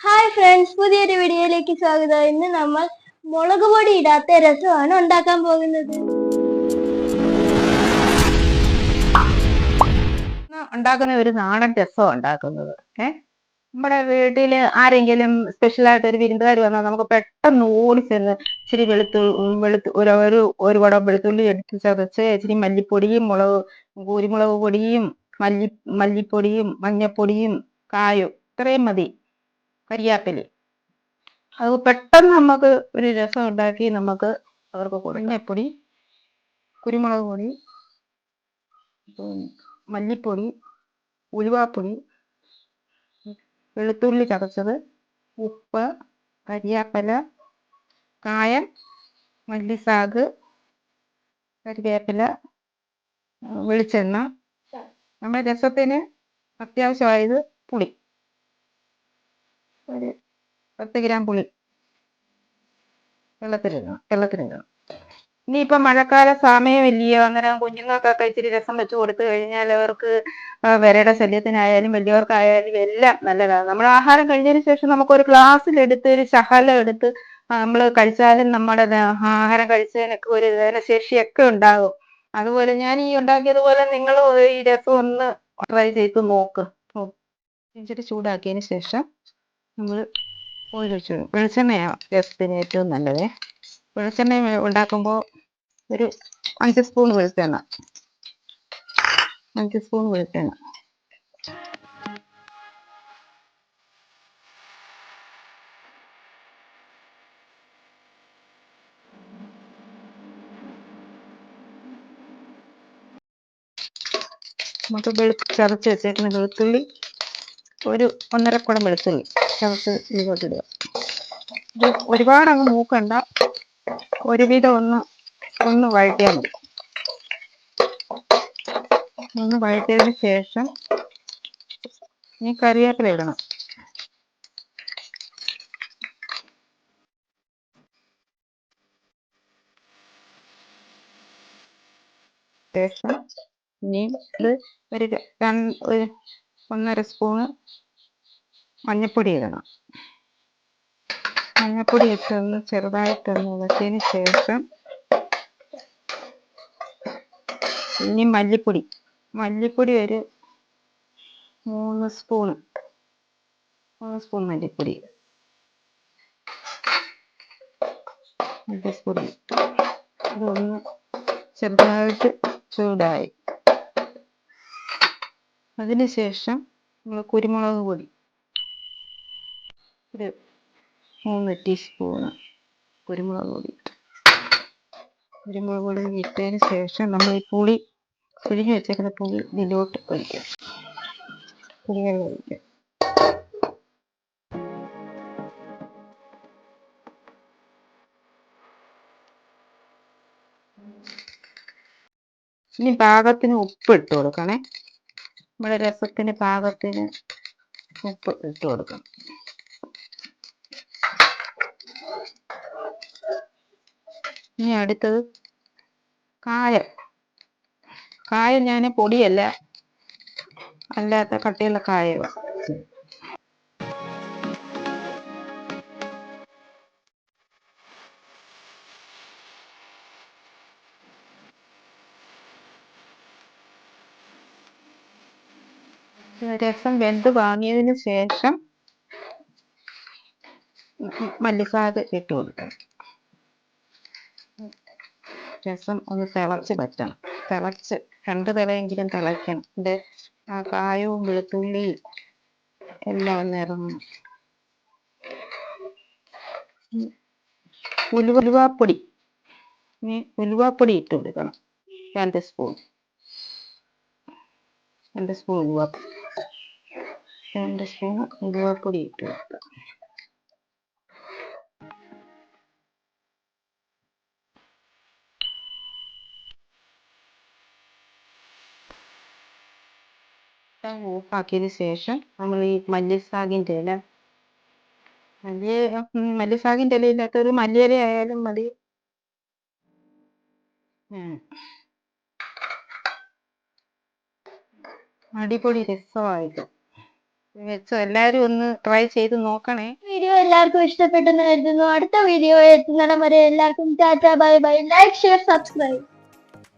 Hi friends പുതിയൊരു വീഡിയോയിലേക്ക് സ്വാഗതം. ഇന്ന് നമ്മൾ മുളക് പൊടി ഇടാത്ത രസമാണ് ഉണ്ടാക്കാൻ പോകുന്നത്. ഉണ്ടാക്കുന്ന ഒരു നാടൻ രസം ഉണ്ടാക്കുന്നത്. ഏ? നമ്മുടെ വീട്ടിൽ ആരെങ്കിലും സ്പെഷ്യൽ ആയിട്ട് ഒരു വിരുന്നുകാർ വന്നാൽ നമുക്ക് പെട്ടെന്ന് ഓടി ചെന്ന് ഇച്ചിരി വെളുത്തു വെളുത്തു ഒരു ഒരു ഒരു കുടം വെളുത്തുള്ളി എടുത്ത് ചതച്ച് ഇച്ചിരി മല്ലിപ്പൊടിയും മുളക് കുരുമുളക് പൊടിയും മല്ലി മല്ലിപ്പൊടിയും മഞ്ഞപ്പൊടിയും കായും ഇത്രയും മതി. കരിയാപ്പില അത് പെട്ടെന്ന് നമുക്ക് ഒരു രസം ഉണ്ടാക്കി നമുക്ക് അവർക്ക് കൊടുങ്ങപ്പൊടി കുരുമുളക് പൊടി മല്ലിപ്പൊടി ഉലുവാപ്പൊടി വെളുത്തുള്ളി ചതച്ചത് ഉപ്പ് കരിയാപ്പല കായം മല്ലിസാഗ് കരിവേപ്പില വെളിച്ചെണ്ണ. നമ്മുടെ രസത്തിന് അത്യാവശ്യമായത് പുളി. ഒരു പത്ത് ഗ്രാം പുളി. വെള്ളത്തിലിടണം വെള്ളത്തിലിടണം. ഇനിയിപ്പം മഴക്കാല സമയമില്ലയോ? അന്നേരം കുഞ്ഞുങ്ങൾക്കൊക്കെ ഇച്ചിരി രസം വെച്ച് കൊടുത്തു കഴിഞ്ഞാൽ അവർക്ക് വരയുടെ ശല്യത്തിനായാലും വലിയവർക്കായാലും എല്ലാം നല്ലതാണ്. നമ്മൾ ആഹാരം കഴിഞ്ഞതിന് ശേഷം നമുക്ക് ഒരു ഗ്ലാസ്സിലെടുത്ത് ഒരു ശകലം എടുത്ത് നമ്മൾ കഴിച്ചാലും നമ്മുടെ ആഹാരം കഴിച്ചതിനൊക്കെ ഒരു ദഹനശേഷിയൊക്കെ ഉണ്ടാകും. അതുപോലെ ഞാൻ ഈ ഉണ്ടാക്കിയതുപോലെ നിങ്ങൾ ഈ രസം ഒന്ന് ട്രൈ ചെയ്ത് നോക്ക്. ഇച്ചിരി ചൂടാക്കിയതിന് ശേഷം നമ്മൾ ഓയിൽ ഒഴിച്ചു കൊടുക്കും. വെളിച്ചെണ്ണയാണ് രസത്തിന് ഏറ്റവും നല്ലത്. വെളിച്ചെണ്ണ ഉണ്ടാക്കുമ്പോൾ ഒരു അഞ്ച് സ്പൂൺ വെളിച്ചെണ്ണ. അഞ്ച് സ്പൂൺ വെളിച്ചെണ്ണ. നമുക്ക് വെളു ചതച്ച് വെച്ചേക്കുന്ന വെളുത്തുള്ളി ഒരു ഒന്നര കുടം വെളുത്തുള്ളി ചതച്ച് ഇതിലോട്ടിടുക ഇത് ഒരുപാട് അങ്ങ് മൂക്കണ്ട. ഒരുവിധം ഒന്ന് ഒന്ന് വഴറ്റിയാൽ മതി. ഒന്ന് വഴറ്റിയതിന് ശേഷം ഈ കറിവേപ്പില ഇടണം. ശേഷം ഇനി ഇത് ഒരു രണ്ട് ഒരു ഒന്നര സ്പൂണ് മഞ്ഞൾപ്പൊടി ഇടണം. മഞ്ഞൾപ്പൊടി ഇട്ടൊന്ന് ചെറുതായിട്ടൊന്ന് ഇളക്കിയതിന് ശേഷം ഇനി മല്ലിപ്പൊടി. മല്ലിപ്പൊടി ഒരു മൂന്ന് സ്പൂണ് മൂന്ന് സ്പൂൺ മല്ലിപ്പൊടി. മല്ലിപ്പൊടി അതൊന്ന് ചെറുതായിട്ട് ചൂടായി. അതിനുശേഷം നമ്മൾ കുരുമുളക് പൊടി. ഒരു മൂന്ന് ടീസ്പൂണ് കുരുമുളക് പൊടി കുരുമുളക് പൊടി ഇട്ടതിന് ശേഷം നമ്മൾ ഈ പുളി പിഴിഞ്ഞ് വെച്ചേക്കുന്ന പുളി ഇതിലോട്ട് ഒഴിക്കുക പുളിവെള്ളം ഒഴിക്കാം. ഇനി പാകത്തിന് ഉപ്പ് ഇട്ട് കൊടുക്കണേ. നമ്മുടെ രസത്തിന് പാകത്തിന് ഉപ്പ് ഇട്ട് കൊടുക്കണം. ഇനി അടുത്തത് കായം. കായം ഞാൻ പൊടിയല്ല അല്ലാത്ത കട്ടിയുള്ള കായമാണ് രസം വെന്ത് വാങ്ങിയതിന് ശേഷം മല്ലിസാഗ് ഇട്ട് കൊടുക്കണം. രസം ഒന്ന് തിളച്ച് പറ്റണം. തിളച്ച് രണ്ട് തിളയെങ്കിലും തിളയ്ക്കണം. ഇത് ആ കായവും വെളുത്തുള്ളിയും എല്ലാം ഒന്ന് ഇറങ്ങും. ഉലുവ ഉലുവാപ്പൊടി. ഇനി ഉലുവാപ്പൊടി ഇട്ട് കൊടുക്കണം. രണ്ട് സ്പൂൺ. രണ്ട് സ്പൂൺ ഉലുവാപ്പൊടി. സ്പൂൺ ഉലുവാപ്പൊടി ഇട്ട് കൊടുക്കുക ഓഫാക്കിയതിന് ശേഷം നമ്മൾ ഈ മല്ലിസാഗിന്റെ ഇല മല്ലി മല്ലിസാഗിന്റെ ഇല ഇല്ലാത്തൊരു മല്ലിയില ആയാലും മതി. അടിപൊളി രസമായിട്ട് വെച്ചോ എല്ലാരും ഒന്ന് ട്രൈ ചെയ്ത് നോക്കണേ. വീഡിയോ എല്ലാവർക്കും ഇഷ്ടപ്പെട്ടെന്ന് കരുതുന്നു. അടുത്ത വീഡിയോ എത്തുന്നിടം വരെ എല്ലാവർക്കും tata bye bye. Like share subscribe